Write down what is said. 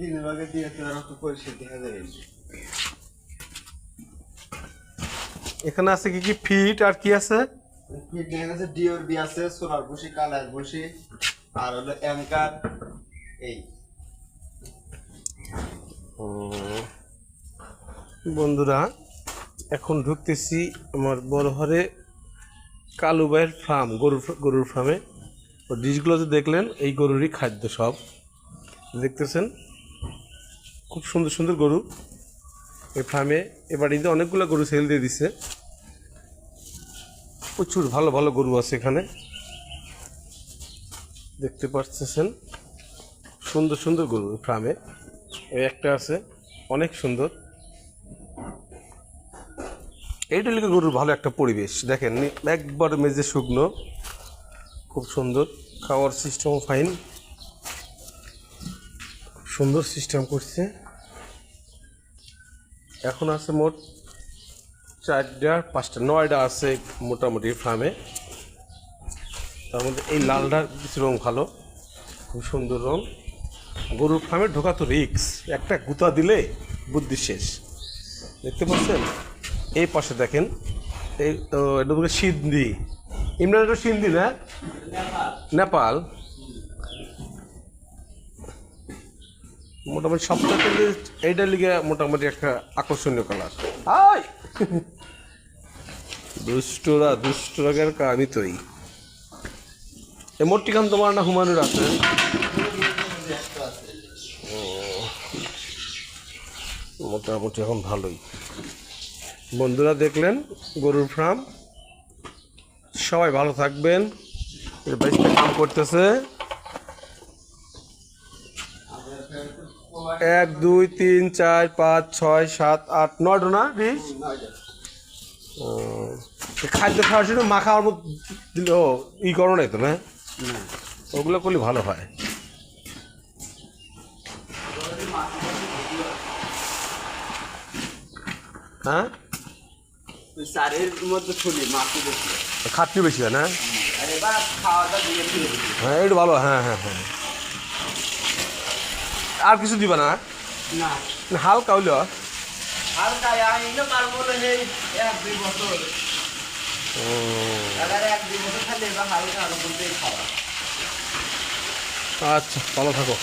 দিনের আগে দিয়ে তো পরিষ্কার দেখা যাবে এখানে আছে কি কি? ফিট আর কি আছে? ফিট দেখা গেছে ডিওর বি আছে সোলার বসি কালার বসি আর হলো অ্যাঙ্কার এই। বন্ধুরা এখন ঢুকতেছি আমার বড় ঘরে কালু ভাইয়ের ফার্ম গরুর গরুর ফার্মে ও ডিশগুলো যে দেখলেন এই গরুরই খাদ্য সব। দেখতেছেন? খুব সুন্দর সুন্দর গরু। এই ফার্মে এ বাড়িতে অনেকগুলো গরু সেল দিয়ে দিছে। প্রচুর ভালো ভালো গরু আছে এখানে। দেখতে পাচ্ছেন সুন্দর সুন্দর গরু ফার্মে ওই একটা আছে, অনেক সুন্দর। এইটা লিখে গরুর ভালো একটা পরিবেশ। দেখেন, একবার মেজে শুকনো, খুব সুন্দর। খাওয়ার সিস্টেমও ফাইন সুন্দর সিস্টেম করছে। এখন আছে মোট চারটা, পাঁচটা, নয়টা আছে মোটামুটি ফার্মে তার মধ্যে এই লালটার কিছু রং ভালো, খুব সুন্দর রং। গরুর ফার্মে ঢোকা তো রিক্স একটা গুতা দিলে বুদ্ধি শেষ। দেখতে পাচ্ছেন? এই পাশে দেখেন, এই এটা সিন্ধি। ইমরান এটা সিন্ধি না? নেপাল। মোটামুটি সপ্তাহ থেকে এইটার লিগে মোটামুটি একটা আকর্ষণীয় কালার। দুষ্টরা দুষ্টরাগের কাহিনী তোই এ মোটটি খান তোমার না হুমায়ুনের আছে? মোটামুটি এখন ভালোই। বন্ধুরা দেখলেন গরুর ফার্ম সবাই ভালো থাকবেন। এর বাইশটা কাম করতেছে। এক দুই তিন চার পাঁচ ছয় সাত আট নয়টা না রিস খাদ্য খাওয়ার জন্য মাখাওয়ার মতো দিলে ও ই করো নাই তো না? ওগুলো করলে ভালো হয়। হ্যাঁ? খাটনি বেশি হয় না? হ্যাঁ এটা ভালো হ্যাঁ হ্যাঁ হ্যাঁ। আর কিছু দিবা না? না। হালকা হইল। হালকা আইলে পারব না এই এক দুই বছর। এবার এক দুই বছর খালি এবার হালকা আলো বলতেই খাওয়া। আচ্ছা ভালো থাকো।